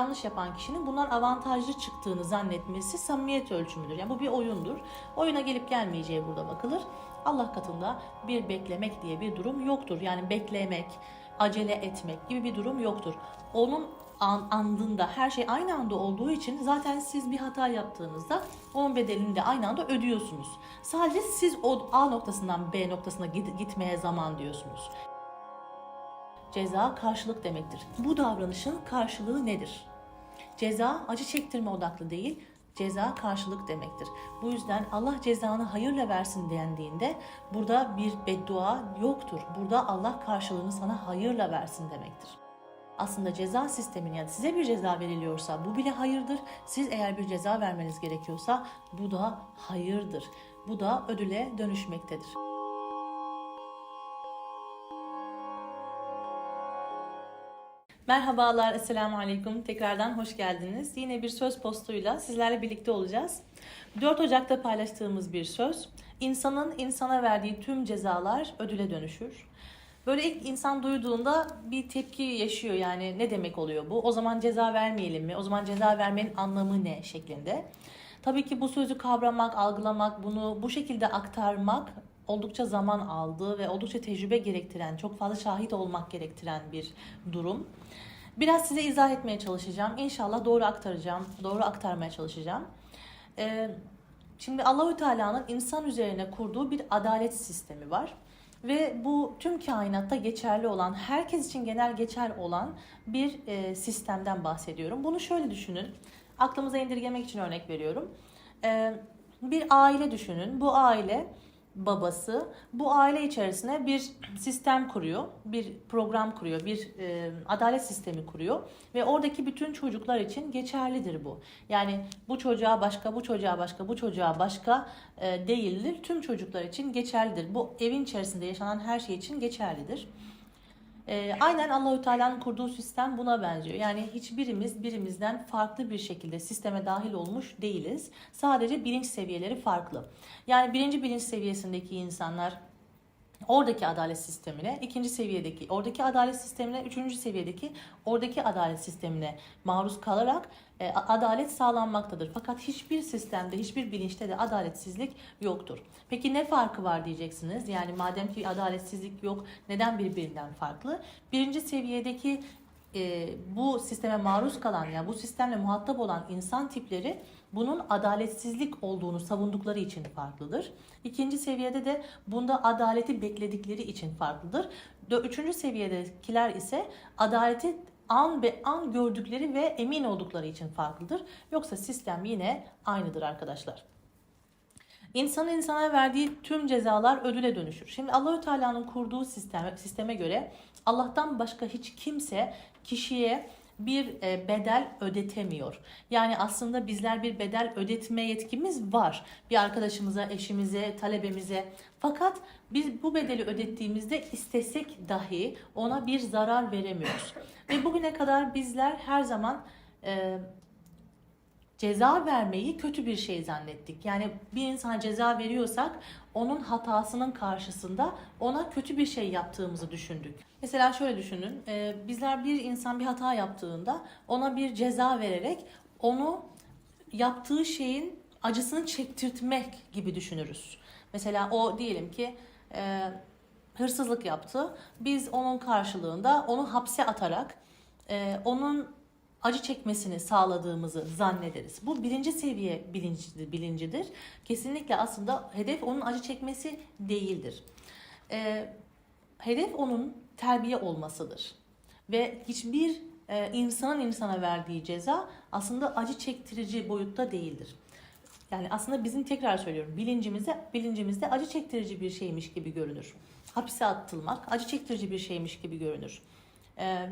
yanlış yapan kişinin bundan avantajlı çıktığını zannetmesi samimiyet ölçümüdür. Yani bu bir oyundur. Oyuna gelip gelmeyeceği burada bakılır. Allah katında bir beklemek diye bir durum yoktur. Yani beklemek, acele etmek gibi bir durum yoktur. Onun an, andında her şey aynı anda olduğu için zaten siz bir hata yaptığınızda onun bedelini de aynı anda ödüyorsunuz. Sadece siz o A noktasından B noktasına git- gitmeye zaman diyorsunuz. Ceza karşılık demektir. Bu davranışın karşılığı nedir? Ceza acı çektirme odaklı değil, ceza karşılık demektir. Bu yüzden Allah cezanı hayırla versin dendiğinde burada bir beddua yoktur. Burada Allah karşılığını sana hayırla versin demektir. Aslında ceza sistemini yani size bir ceza veriliyorsa bu bile hayırdır. Siz eğer bir ceza vermeniz gerekiyorsa bu da hayırdır. Bu da ödüle dönüşmektedir. Merhabalar, Esselamu Aleyküm. Tekrardan hoş geldiniz. Yine bir söz postuyla sizlerle birlikte olacağız. 4 Ocak'ta paylaştığımız bir söz. İnsanın insana verdiği tüm cezalar ödüle dönüşür. Böyle ilk insan duyduğunda bir tepki yaşıyor yani ne demek oluyor bu? O zaman ceza vermeyelim mi? O zaman ceza vermenin anlamı ne şeklinde. Tabii ki bu sözü kavramak, algılamak, bunu bu şekilde aktarmak oldukça zaman aldı ve oldukça tecrübe gerektiren, çok fazla şahit olmak gerektiren bir durum. Biraz size izah etmeye çalışacağım. İnşallah doğru aktaracağım, doğru aktarmaya çalışacağım. Ee, şimdi Allahü Teala'nın insan üzerine kurduğu bir adalet sistemi var. Ve bu tüm kainatta geçerli olan, herkes için genel geçer olan bir e, sistemden bahsediyorum. Bunu şöyle düşünün. Aklımıza indirgemek için örnek veriyorum. Ee, bir aile düşünün. Bu aile babası bu aile içerisine bir sistem kuruyor, bir program kuruyor, bir e, adalet sistemi kuruyor ve oradaki bütün çocuklar için geçerlidir bu. Yani bu çocuğa başka, bu çocuğa başka, bu çocuğa başka e, değildir. Tüm çocuklar için geçerlidir. Bu evin içerisinde yaşanan her şey için geçerlidir. E, aynen Allahü Teala'nın kurduğu sistem buna benziyor. Yani hiçbirimiz birimizden farklı bir şekilde sisteme dahil olmuş değiliz. Sadece bilinç seviyeleri farklı. Yani birinci bilinç seviyesindeki insanlar oradaki adalet sistemine, ikinci seviyedeki oradaki adalet sistemine, üçüncü seviyedeki oradaki adalet sistemine maruz kalarak e, adalet sağlanmaktadır. Fakat hiçbir sistemde, hiçbir bilinçte de adaletsizlik yoktur. Peki ne farkı var diyeceksiniz? Yani madem ki adaletsizlik yok, neden birbirinden farklı? Birinci seviyedeki e, bu sisteme maruz kalan ya yani bu sistemle muhatap olan insan tipleri bunun adaletsizlik olduğunu savundukları için farklıdır. İkinci seviyede de bunda adaleti bekledikleri için farklıdır. Üçüncü seviyedekiler ise adaleti an be an gördükleri ve emin oldukları için farklıdır. Yoksa sistem yine aynıdır arkadaşlar. İnsanın insana verdiği tüm cezalar ödüle dönüşür. Şimdi Allahü Teala'nın kurduğu sisteme, sisteme göre Allah'tan başka hiç kimse kişiye bir e, bedel ödetemiyor. Yani aslında bizler bir bedel ödetme yetkimiz var. Bir arkadaşımıza, eşimize, talebemize. Fakat biz bu bedeli ödettiğimizde istesek dahi ona bir zarar veremiyoruz. Ve bugüne kadar bizler her zaman e, ceza vermeyi kötü bir şey zannettik. Yani bir insana ceza veriyorsak onun hatasının karşısında ona kötü bir şey yaptığımızı düşündük. Mesela şöyle düşünün, e, bizler bir insan bir hata yaptığında ona bir ceza vererek onu yaptığı şeyin acısını çektirtmek gibi düşünürüz. Mesela o diyelim ki e, hırsızlık yaptı. Biz onun karşılığında onu hapse atarak e, onun acı çekmesini sağladığımızı zannederiz. Bu birinci seviye bilincidir. bilincidir. Kesinlikle aslında hedef onun acı çekmesi değildir. Ee, hedef onun terbiye olmasıdır. Ve hiçbir e, insanın insana verdiği ceza aslında acı çektirici boyutta değildir. Yani aslında bizim tekrar söylüyorum bilincimizde bilincimizde acı çektirici bir şeymiş gibi görünür. Hapise atılmak acı çektirici bir şeymiş gibi görünür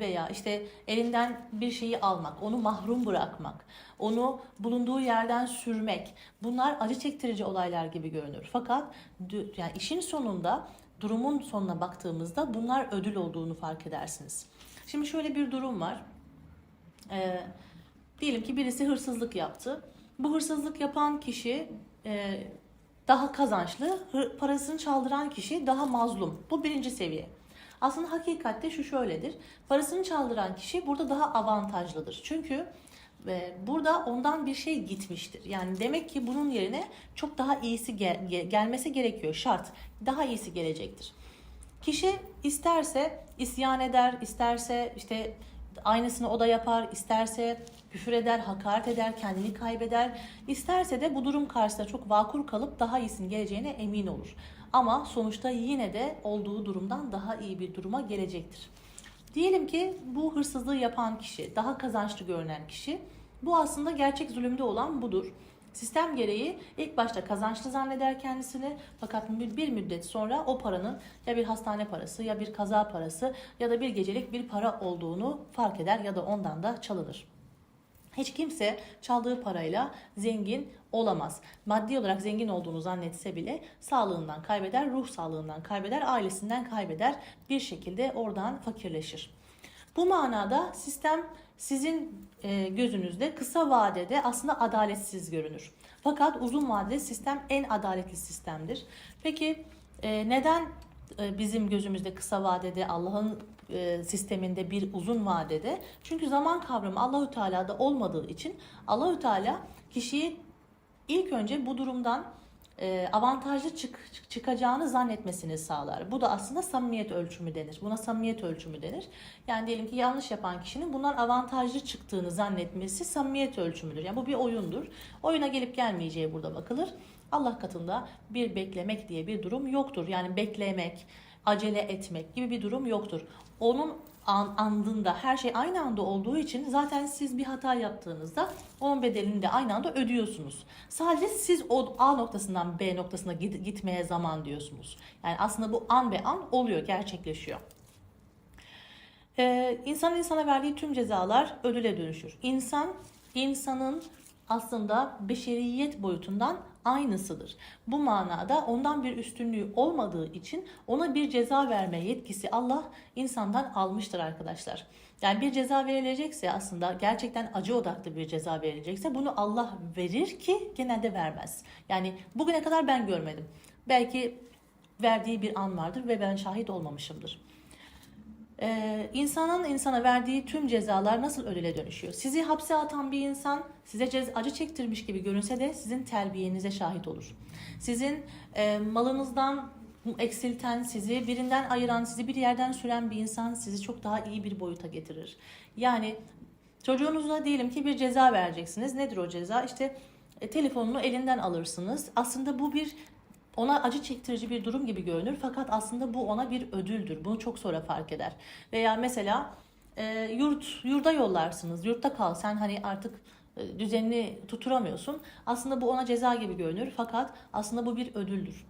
veya işte elinden bir şeyi almak, onu mahrum bırakmak, onu bulunduğu yerden sürmek bunlar acı çektirici olaylar gibi görünür. Fakat yani işin sonunda durumun sonuna baktığımızda bunlar ödül olduğunu fark edersiniz. Şimdi şöyle bir durum var. Ee, diyelim ki birisi hırsızlık yaptı. Bu hırsızlık yapan kişi e, daha kazançlı, parasını çaldıran kişi daha mazlum. Bu birinci seviye. Aslında hakikatte şu şöyledir. Parasını çaldıran kişi burada daha avantajlıdır. Çünkü e, burada ondan bir şey gitmiştir. Yani demek ki bunun yerine çok daha iyisi gel- gel- gelmesi gerekiyor. Şart. Daha iyisi gelecektir. Kişi isterse isyan eder, isterse işte aynısını o da yapar, isterse küfür eder, hakaret eder, kendini kaybeder. İsterse de bu durum karşısında çok vakur kalıp daha iyisinin geleceğine emin olur. Ama sonuçta yine de olduğu durumdan daha iyi bir duruma gelecektir. Diyelim ki bu hırsızlığı yapan kişi, daha kazançlı görünen kişi, bu aslında gerçek zulümde olan budur. Sistem gereği ilk başta kazançlı zanneder kendisini fakat bir, müddet sonra o paranın ya bir hastane parası ya bir kaza parası ya da bir gecelik bir para olduğunu fark eder ya da ondan da çalınır. Hiç kimse çaldığı parayla zengin olamaz. Maddi olarak zengin olduğunu zannetse bile sağlığından kaybeder, ruh sağlığından kaybeder, ailesinden kaybeder. Bir şekilde oradan fakirleşir. Bu manada sistem sizin e, gözünüzde kısa vadede aslında adaletsiz görünür. Fakat uzun vadede sistem en adaletli sistemdir. Peki e, neden bizim gözümüzde kısa vadede Allah'ın e, sisteminde bir uzun vadede? Çünkü zaman kavramı Allahü Teala'da olmadığı için Allahü Teala kişiyi ilk önce bu durumdan e, avantajlı çık, çık- çıkacağını zannetmesini sağlar. Bu da aslında samimiyet ölçümü denir. Buna samimiyet ölçümü denir. Yani diyelim ki yanlış yapan kişinin bundan avantajlı çıktığını zannetmesi samimiyet ölçümüdür. Yani bu bir oyundur. Oyuna gelip gelmeyeceği burada bakılır. Allah katında bir beklemek diye bir durum yoktur. Yani beklemek, acele etmek gibi bir durum yoktur. Onun an, andında her şey aynı anda olduğu için zaten siz bir hata yaptığınızda onun bedelini de aynı anda ödüyorsunuz. Sadece siz o A noktasından B noktasına git- gitmeye zaman diyorsunuz. Yani aslında bu an be an oluyor, gerçekleşiyor. Ee, insanın insana verdiği tüm cezalar ödüle dönüşür. İnsan, insanın aslında beşeriyet boyutundan aynısıdır. Bu manada ondan bir üstünlüğü olmadığı için ona bir ceza verme yetkisi Allah insandan almıştır arkadaşlar. Yani bir ceza verilecekse aslında gerçekten acı odaklı bir ceza verilecekse bunu Allah verir ki genelde vermez. Yani bugüne kadar ben görmedim. Belki verdiği bir an vardır ve ben şahit olmamışımdır. Ee, insanın insana verdiği tüm cezalar nasıl ödüle dönüşüyor? Sizi hapse atan bir insan size cez- acı çektirmiş gibi görünse de sizin terbiyenize şahit olur. Sizin e, malınızdan eksilten, sizi birinden ayıran, sizi bir yerden süren bir insan sizi çok daha iyi bir boyuta getirir. Yani çocuğunuza diyelim ki bir ceza vereceksiniz. Nedir o ceza? İşte e, telefonunu elinden alırsınız. Aslında bu bir ona acı çektirici bir durum gibi görünür fakat aslında bu ona bir ödüldür. Bunu çok sonra fark eder. Veya mesela e, yurt yurda yollarsınız. Yurtta kal sen hani artık e, düzenini tuturamıyorsun. Aslında bu ona ceza gibi görünür fakat aslında bu bir ödüldür.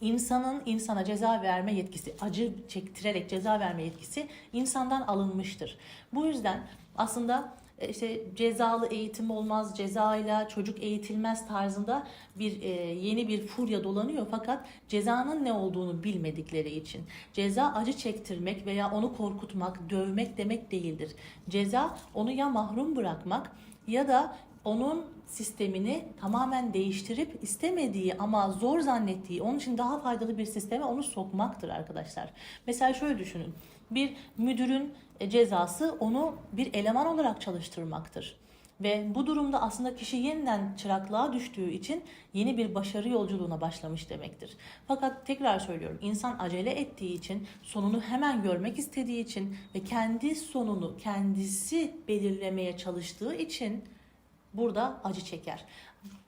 İnsanın insana ceza verme yetkisi, acı çektirerek ceza verme yetkisi insandan alınmıştır. Bu yüzden aslında işte cezalı eğitim olmaz, cezayla çocuk eğitilmez tarzında bir e, yeni bir furya dolanıyor fakat cezanın ne olduğunu bilmedikleri için. Ceza acı çektirmek veya onu korkutmak, dövmek demek değildir. Ceza onu ya mahrum bırakmak ya da onun sistemini tamamen değiştirip istemediği ama zor zannettiği, onun için daha faydalı bir sisteme onu sokmaktır arkadaşlar. Mesela şöyle düşünün. Bir müdürün e, cezası onu bir eleman olarak çalıştırmaktır. Ve bu durumda aslında kişi yeniden çıraklığa düştüğü için yeni bir başarı yolculuğuna başlamış demektir. Fakat tekrar söylüyorum insan acele ettiği için, sonunu hemen görmek istediği için ve kendi sonunu kendisi belirlemeye çalıştığı için burada acı çeker.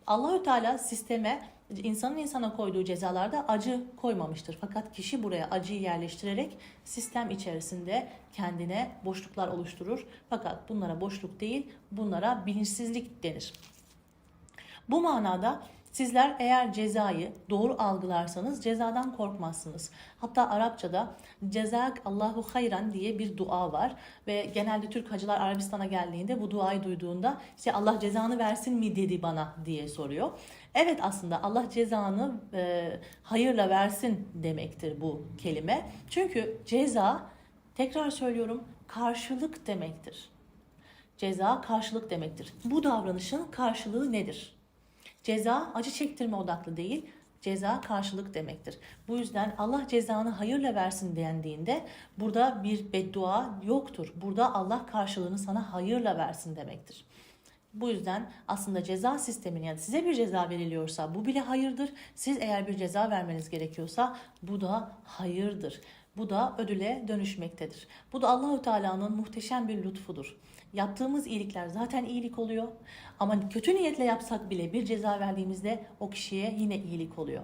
Allahü Teala sisteme insanın insana koyduğu cezalarda acı koymamıştır. Fakat kişi buraya acıyı yerleştirerek sistem içerisinde kendine boşluklar oluşturur. Fakat bunlara boşluk değil, bunlara bilinçsizlik denir. Bu manada sizler eğer cezayı doğru algılarsanız cezadan korkmazsınız. Hatta Arapçada cezak Allahu hayran diye bir dua var ve genelde Türk hacılar Arabistan'a geldiğinde bu duayı duyduğunda işte Allah cezanı versin mi dedi bana diye soruyor. Evet aslında Allah cezanı e, hayırla versin demektir bu kelime. Çünkü ceza tekrar söylüyorum karşılık demektir. Ceza karşılık demektir. Bu davranışın karşılığı nedir? Ceza acı çektirme odaklı değil, Ceza karşılık demektir. Bu yüzden Allah cezanı hayırla versin dendiğinde burada bir beddua yoktur. Burada Allah karşılığını sana hayırla versin demektir. Bu yüzden aslında ceza sistemini yani size bir ceza veriliyorsa bu bile hayırdır. Siz eğer bir ceza vermeniz gerekiyorsa bu da hayırdır. Bu da ödüle dönüşmektedir. Bu da Allahü Teala'nın muhteşem bir lütfudur. Yaptığımız iyilikler zaten iyilik oluyor. Ama kötü niyetle yapsak bile bir ceza verdiğimizde o kişiye yine iyilik oluyor.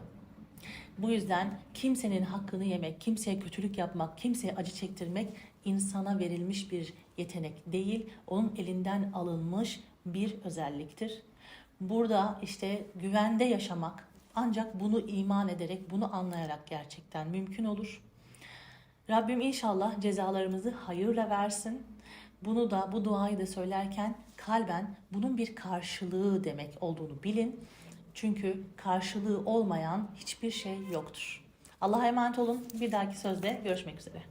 Bu yüzden kimsenin hakkını yemek, kimseye kötülük yapmak, kimseye acı çektirmek insana verilmiş bir yetenek değil, onun elinden alınmış bir özelliktir. Burada işte güvende yaşamak ancak bunu iman ederek, bunu anlayarak gerçekten mümkün olur. Rabbim inşallah cezalarımızı hayırla versin. Bunu da bu duayı da söylerken kalben bunun bir karşılığı demek olduğunu bilin. Çünkü karşılığı olmayan hiçbir şey yoktur. Allah'a emanet olun. Bir dahaki sözde görüşmek üzere.